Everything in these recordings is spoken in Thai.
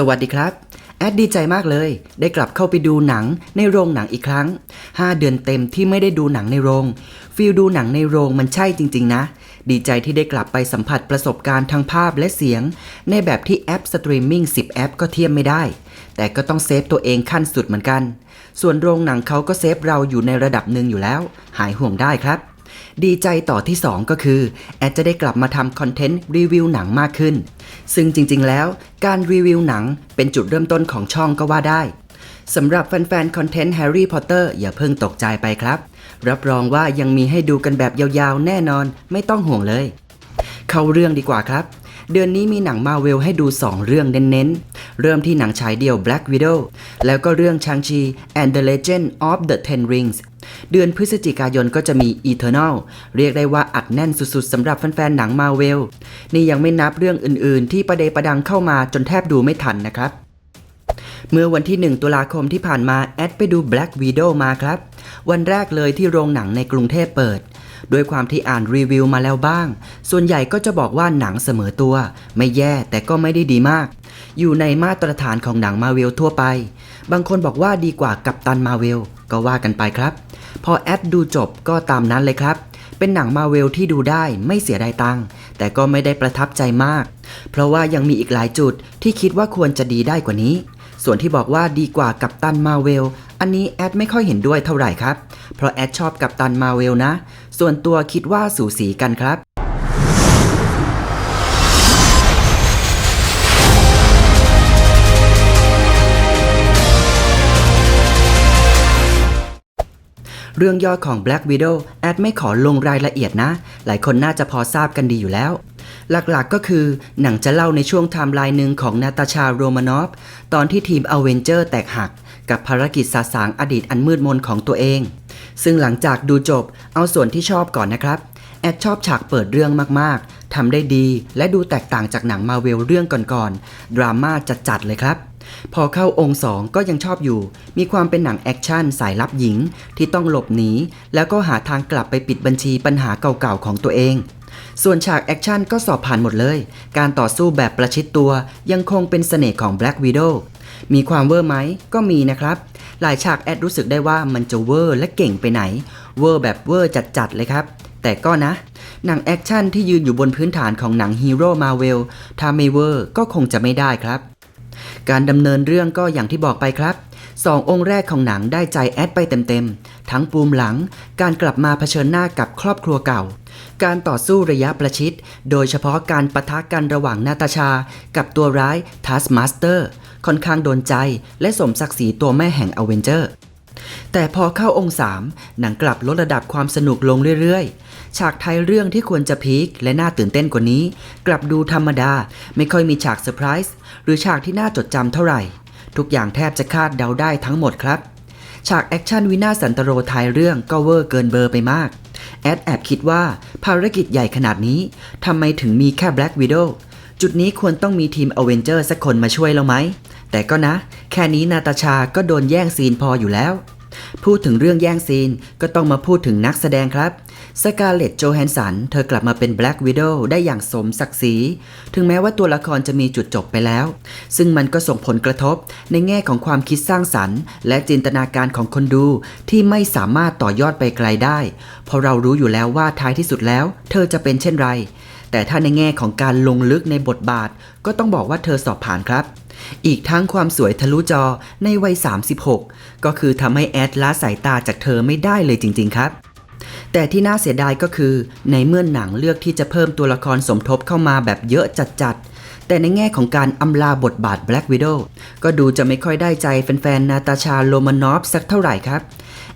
สวัสดีครับ แอดดีใจมากเลย ได้กลับเข้าไปดูหนังในโรงหนังอีกครั้ง 5 เดือนเต็มที่ไม่ได้ดูหนังในโรงฟีลดูหนังในโรงมันใช่จริง ๆ นะ ดีใจที่ได้กลับไปสัมผัสประสบการณ์ทางภาพและเสียง ในแบบที่แอปสตรีมมิ่ง10 แอปก็เทียมไม่ได้ แต่ก็ต้องเซฟตัวเองขั้นสุดเหมือนกัน ส่วนโรงหนังเขาก็เซฟเราอยู่ในระดับหนึ่งอยู่แล้ว หายห่วงได้ครับ ดีใจต่อที่ 2 ก็คือ แอดจะได้กลับมาทำคอนเทนต์รีวิวหนังมากขึ้น ซึ่งจริงๆแล้วการรีวิวหนังเป็นจุดเริ่มต้นของช่องก็ว่าได้สำหรับแฟนๆคอนเทนต์แฮร์รี่พอตเตอร์อย่าเพิ่งตกใจไปครับ รับรองว่ายังมีให้ดูกันแบบยาวๆ แน่นอนไม่ต้องห่วงเลย เข้าเรื่องดีกว่าครับ เดือนนี้มีหนังมาเวลให้ดู 2 เรื่องเน้นๆ เริ่มที่หนังฉายเดี่ยว Black Widow แล้วก็เรื่อง Shang-Chi and the Legend of the Ten Rings เดือนพฤศจิกายนก็จะมี Eternal เรียกได้ว่าอัดแน่นสุดๆสำหรับแฟนๆ หนังมาเวล นี่ยังไม่นับเรื่องอื่นๆ ที่ประเดประดังเข้ามาจนแทบดูไม่ทันนะครับ เมื่อวันที่ 1 ตุลาคมที่ผ่านมาแอดไปดู Black Widow มาครับ วันแรกเลยที่โรงหนังในกรุงเทพเปิด ด้วยความที่อ่านรีวิวมาแล้วบ้าง ส่วนใหญ่ก็จะบอกว่าหนังเสมอตัว ไม่แย่แต่ก็ไม่ได้ดีมาก อยู่ในมาตรฐานของหนังมาเวลทั่วไป บางคนบอกว่าดีกว่ากัปตันมาเวลก็ว่ากันไปครับ พอแอดดูจบก็ตามนั้นเลยครับ เป็นหนังมาเวลที่ดูได้ไม่เสียดายตังค์แต่ก็ไม่ได้ประทับใจมาก เพราะว่ายังมีอีกหลายจุดที่คิดว่าควรจะดีได้กว่านี้ ส่วนที่บอกว่าดีกว่ากัปตันมาเวลอันนี้แอดไม่ค่อยเห็นด้วยเท่าไหร่ครับ เพราะแอดชอบกัปตันมาเวลนะ ส่วนตัวคิดว่าสูสีกันครับเรื่องย่อของ Black Widow แอดไม่ขอลงรายละเอียดนะ หลายคนน่าจะพอทราบกันดีอยู่แล้ว หลักๆก็คือหนังจะเล่าในช่วงไทม์ไลน์หนึ่งของนาตาชาโรมานอฟ ตอนที่ทีมอเวนเจอร์แตกหัก กับภารกิจสาสางอดีตอันมืดมนของตัวเอง ซึ่งหลังจากดูจบเอาส่วนที่ชอบก่อนนะครับ แอดชอบฉากเปิดเรื่องมากๆทำได้ดีและดูแตกต่างจากหนังมาเวลเรื่องก่อนๆ ดราม่าจัดๆเลยครับพอเข้าองค์สองก็ยังชอบอยู่ มีความเป็นหนังแอคชั่นสายลับหญิงที่ต้องหลบหนี แล้วก็หาทางกลับไปปิดบัญชีปัญหาเก่าๆของตัวเอง ส่วนฉากแอคชั่นก็สอบผ่านหมดเลย การต่อสู้แบบประชิดตัวยังคงเป็นเสน่ห์ของ Black Widow มีความเวอร์ไหมก็มีนะครับ หลายฉากแอดรู้สึกได้ว่ามันจะเวอร์และเก่งไปไหน เวอร์แบบเวอร์จัดๆเลยครับ แต่ก็นะ หนังแอคชั่นที่ยืนอยู่บนพื้นฐานของหนังฮีโร่มาเวลถ้าไม่เวอร์ก็คงจะไม่ได้ครับ การดำเนินเรื่องก็อย่างที่บอกไปครับสององค์แรกของหนังได้ใจแอดไปเต็มๆ ทั้งปูมหลัง การกลับมาเผชิญหน้ากับครอบครัวเก่า การต่อสู้ระยะประชิด โดยเฉพาะการปะทะกันระหว่างนาตาชา กับตัวร้ายทัสมาสเตอร์ ค่อนข้างโดนใจและสมศักดิ์ศรีตัวแม่แห่งอเวนเจอร์แต่พอเข้าองค์3หนังกลับลดระดับความสนุกลงเรื่อยๆ ฉากไทยเรื่องที่ควรจะพีคและน่าตื่นเต้นกว่านี้ กลับดูธรรมดา ไม่ค่อยมีฉากเซอร์ไพรส์หรือฉากที่น่าจดจำเท่าไหร่ ทุกอย่างแทบจะคาดเดาได้ทั้งหมดครับ ฉากแอคชั่นวินาสันตโรไทยเรื่องก็เวอร์เกินเบอร์ไปมาก แอดแอบคิดว่าภารกิจใหญ่ขนาดนี้ทำไมถึงมีแค่ Black Widow จุดนี้ควรต้องมีทีมอเวนเจอร์สักคนมาช่วยแล้วไหม แต่ก็นะ แค่นี้นาตาชาก็โดนแย่งซีนพออยู่แล้ว พูดถึงเรื่องแย่งซีนก็ต้องมาพูดถึงนักแสดงครับ สกาเลตโจแฮนสันเธอกลับมาเป็น Black Widow ได้อย่างสมศักดิ์ศรี ถึงแม้ว่าตัวละครจะมีจุดจบไปแล้ว ซึ่งมันก็ส่งผลกระทบในแง่ของความคิดสร้างสรรค์ และจินตนาการของคนดูที่ไม่สามารถต่อยอดไปไกลได้ เพราะเรารู้อยู่แล้วว่าท้ายที่สุดแล้ว เธอจะเป็นเช่นไร แต่ถ้าในแง่ของการลงลึกในบทบาท ก็ต้องบอกว่าเธอสอบผ่านครับ อีกทั้งความสวยทะลุจอในวัย 36 ก็คือทำให้แอดละสายตาจากเธอไม่ได้เลยจริง ๆ ครับแต่ที่น่าเสียดายก็คือ ในเมื่อนหนังเลือกที่จะเพิ่มตัวละครสมทบเข้ามาแบบเยอะจัดๆ แต่ในแง่ของการอำลาบทบาท Black Widow ก็ดูจะไม่ค่อยได้ใจแฟนๆ นาตาชาโลมานอฟสักเท่าไหร่ครับ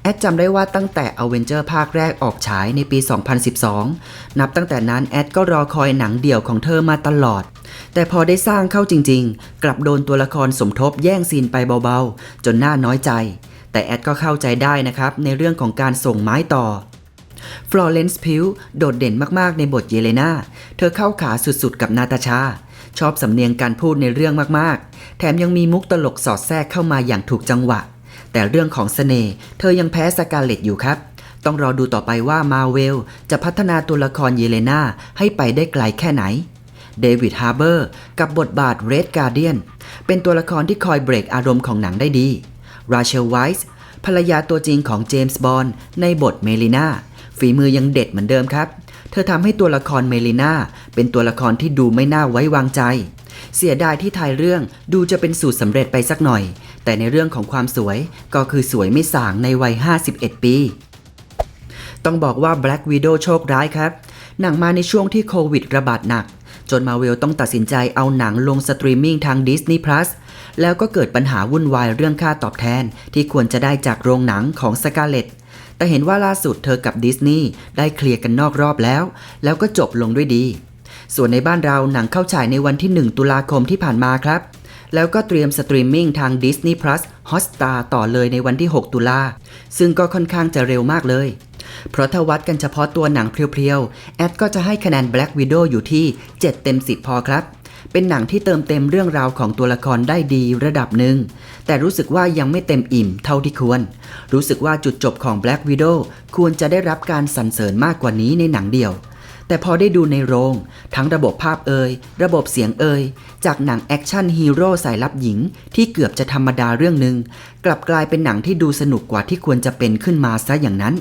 แอดจำได้ว่าตั้งแต่ a v e n g e r ภาคแรกออกฉายในปี 2012 นับตั้งแต่นั้นแอดก็รอคอยหนังเดี่ยวของเธอมาตลอด แต่พอได้สร้างเข้าจริงๆ กลับโดนตัวละครสมทบแย่งซีนไปเบาๆ จนน่าน้อยใจ แต่แอดก็เข้าใจได้นะครับในเรื่องของการส่งไม้ต่อฟลอเรนซ์พิวโดดเด่นมากๆในบทเยเลนาเธอเข้าขาสุดๆ กับนาตาชา ชอบสำเนียงการพูดในเรื่องมากๆ แถมยังมีมุกตลกสอดแทรกเข้ามาอย่างถูกจังหวะ แต่เรื่องของสเสน่ห์เธอยังแพ้สกาเลตอยู่ครับ ต้องรอดูต่อไปว่ามาเวลจะพัฒนาตัวละครเยเลนาให้ไปได้ไกลแค่ไหนเดวิดฮาร์เบอร์กับบทบาท Red Guardian เป็นตัวละครที่คอยเบรกอารมณ์ของหนังได้ดีราเชลไวส์ภรรยาตัวจริงของเจมส์บอนด์ในบทเมลิน่าฝีมือยังเด็ดเหมือนเดิมครับ เธอทำให้ตัวละครเมลิน่าเป็นตัวละครที่ดูไม่น่าไว้วางใจ เสียดายที่ท้ายเรื่องดูจะเป็นสูตรสำเร็จไปสักหน่อย แต่ในเรื่องของความสวยก็คือสวยไม่ส่างในวัย 51 ปี ต้องบอกว่า Black Widow โชคร้ายครับ หนังมาในช่วงที่โควิดระบาดหนัก จนมาเวลต้องตัดสินใจเอาหนังลงสตรีมมิ่งทาง Disney Plus แล้วก็เกิดปัญหาวุ่นวายเรื่องค่าตอบแทน ที่ควรจะได้จากโรงหนังของสกาเลตแต่เห็นว่าล่าสุดเธอกับดิสนีย์ได้เคลียร์กันนอกรอบแล้ว แล้วก็จบลงด้วยดี ส่วนในบ้านเราหนังเข้าฉายในวันที่ 1 ตุลาคมที่ผ่านมาครับ แล้วก็เตรียมสตรีมมิ่งทาง Disney Plus Hotstar ต่อเลยในวันที่ 6 ตุลา ซึ่งก็ค่อนข้างจะเร็วมากเลย เพราะถ้าวัดกันเฉพาะตัวหนังเพียวๆ แอดก็จะให้คะแนน Black Widow อยู่ที่ 7 เต็ม 10 พอครับ เป็นหนังที่เติมเต็มเรื่องราวของตัวละครได้ดีระดับหนึ่ง แต่รู้สึกว่ายังไม่เต็มอิ่มเท่าที่ควร รู้สึกว่าจุดจบของ Black Widow ควรจะได้รับการสรรเสริญมากกว่านี้ในหนังเดียว แต่พอได้ดูในโรง ทั้งระบบภาพเอ่ยระบบเสียงเอ่ยจากหนังแอคชั่นฮีโร่สายลับหญิง ที่เกือบจะธรรมดาเรื่องหนึ่งกลับกลายเป็นหนังที่ดูสนุกกว่าที่ควรจะเป็นขึ้นมาซะอย่างนั้น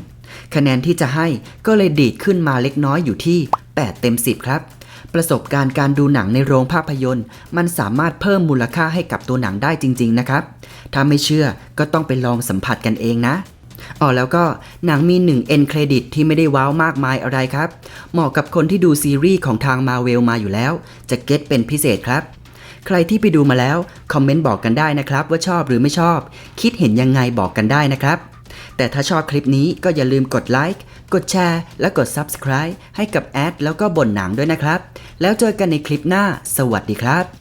คะแนนที่จะให้ก็เลยดีดขึ้นมาเล็กน้อยอยู่ที่ 8 เต็ม 10 ครับประสบการณ์การดูหนังในโรงภาพยนตร์ มันสามารถเพิ่มมูลค่าให้กับตัวหนังได้จริง ๆ นะครับ ถ้าไม่เชื่อก็ต้องไปลองสัมผัสกันเองนะ อ๋อแล้วก็หนังมี1 end credit ที่ไม่ได้ว้าวมากมายอะไรครับ เหมาะกับคนที่ดูซีรีส์ของทางมาเวลมาอยู่แล้ว จะเก็ตเป็นพิเศษครับ ใครที่ไปดูมาแล้ว คอมเมนต์บอกกันได้นะครับ ว่าชอบหรือไม่ชอบ คิดเห็นยังไงบอกกันได้นะครับ แต่ถ้าชอบคลิปนี้ก็อย่าลืมกดไลค์กดแชร์และกด Subscribe ให้กับแอดแล้วก็บนหนังด้วยนะครับ แล้วเจอกันในคลิปหน้า สวัสดีครับ